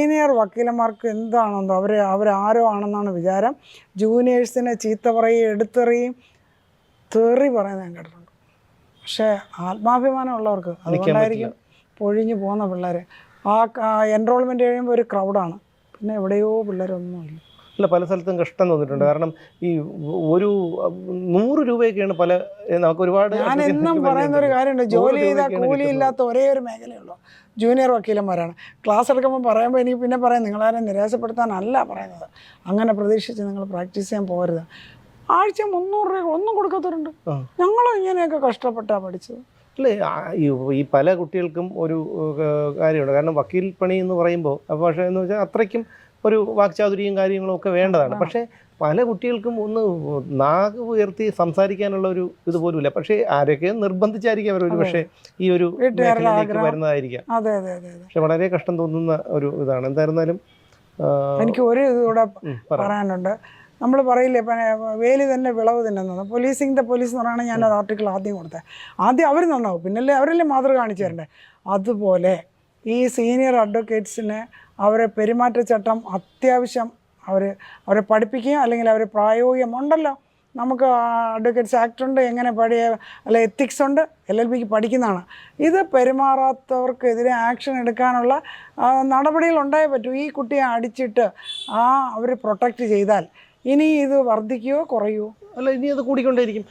Senior വക്കീലന്മാർക്ക് എന്താണെന്നോ അവർ അവരാരോ ആണെന്നാണ് വിചാരം. ജൂനിയേഴ്സിനെ ചീത്ത പറയുകയും എടുത്തെറിയും. തെറി പറയുന്നത് ഞാൻ കേട്ടിട്ടുണ്ട്. പക്ഷേ ആത്മാഭിമാനമുള്ളവർക്ക് അതുകൊണ്ടായിരിക്കും പൊഴിഞ്ഞു പോകുന്ന പിള്ളേർ ആ എൻറോൾമെന്റ് കഴിയുമ്പോൾ ഒരു ക്രൗഡാണ് പിന്നെ എവിടെയോ പിള്ളേരൊന്നുമില്ല. അല്ല പല സ്ഥലത്തും കഷ്ടം തോന്നിയിട്ടുണ്ട്. കാരണം ഈ ഒരു നൂറ് രൂപയൊക്കെയാണ് പല നമുക്ക് ഒരുപാട് ഞാൻ എന്നും പറയുന്ന ഒരു. കാര്യമുണ്ട്. ജോലി ചെയ്താൽ രൂപയ്ക്കാണ് കൂലി ഇല്ലാത്ത ഒരേ ഒരു മേഖലയുള്ളൂ. ജൂനിയർ വക്കീലന്മാരാണ്. ക്ലാസ് എടുക്കുമ്പോൾ പറയുമ്പോൾ എനിക്ക് പിന്നെ പറയാം. നിങ്ങളാരും നിരാശപ്പെടുത്താനല്ല പറയുന്നത്. അങ്ങനെ പ്രതീക്ഷിച്ച് നിങ്ങൾ പ്രാക്ടീസ് ചെയ്യാൻ പോകരുത്. ആഴ്ച മുന്നൂറ് രൂപ ഒന്നും കൊടുക്കാത്തവരുണ്ട്. ഞങ്ങളും ഇങ്ങനെയൊക്കെ കഷ്ടപ്പെട്ടാ പഠിച്ചത്. അല്ലേ ഈ പല കുട്ടികൾക്കും ഒരു കാര്യമുണ്ട്. കാരണം വക്കീൽ പണി എന്ന് പറയുമ്പോൾ പക്ഷേ എന്ന് വെച്ചാൽ അത്രയ്ക്കും ഒരു വാക്ചാതുരിയും കാര്യങ്ങളും ഒക്കെ വേണ്ടതാണ്. പക്ഷേ പല കുട്ടികൾക്കും ഒന്ന് നാഗ് ഉയർത്തി സംസാരിക്കാനുള്ള ഒരു ഇത് പോലുമില്ല. പക്ഷേ ആരൊക്കെ നിർബന്ധിച്ചായിരിക്കും അവർ ഒരു പക്ഷേ ഈ ഒരു മേഖലയിലേക്ക്. വരുന്നതായിരിക്കാം. പക്ഷെ വളരെ കഷ്ടം തോന്നുന്ന ഒരു ഇതാണ്. എന്തായിരുന്നാലും എനിക്ക് ഒരു ഇതുകൂടെ പറയാനുണ്ട്. നമ്മൾ പറയില്ലേ വേലി തന്നെ വിളവ് തിന്നുന്നത്. പോലീസിങ് ദ പോലീസ് എന്ന് പറയുകയാണെങ്കിൽ ഞാൻ അത് ആർട്ടിക്കിൾ ആദ്യം കൊടുത്തത് ആദ്യം അവർ നന്നാവും. പിന്നല്ലേ അവരല്ലേ മാതൃക കാണിച്ചു തരണ്ടേ? അതുപോലെ ഈ സീനിയർ അഡ്വക്കേറ്റ്സിന് അവരെ പെരുമാറ്റച്ചട്ടം അത്യാവശ്യം അവർ അവരെ പഠിപ്പിക്കുകയും അല്ലെങ്കിൽ അവരെ പ്രായോഗികം ഉണ്ടല്ലോ. നമുക്ക് അഡ്വക്കേറ്റ്സ് ആക്ട് ഉണ്ട് എങ്ങനെ പഠിയ അല്ല എത്തിക്സ് ഉണ്ട് എൽ എൽ ബിക്ക് പഠിക്കുന്നതാണ്. ഇത് പെരുമാറാത്തവർക്കെതിരെ ആക്ഷൻ എടുക്കാനുള്ള നടപടികൾ ഉണ്ടായേ പറ്റൂ. ഈ കുട്ടിയെ അടിച്ചിട്ട് ആ അവർ പ്രൊട്ടക്റ്റ് ചെയ്താൽ ഇനി ഇത് വർദ്ധിക്കുകയോ കുറയുമോ അല്ല ഇനി അത് കൂടിക്കൊണ്ടേയിരിക്കും.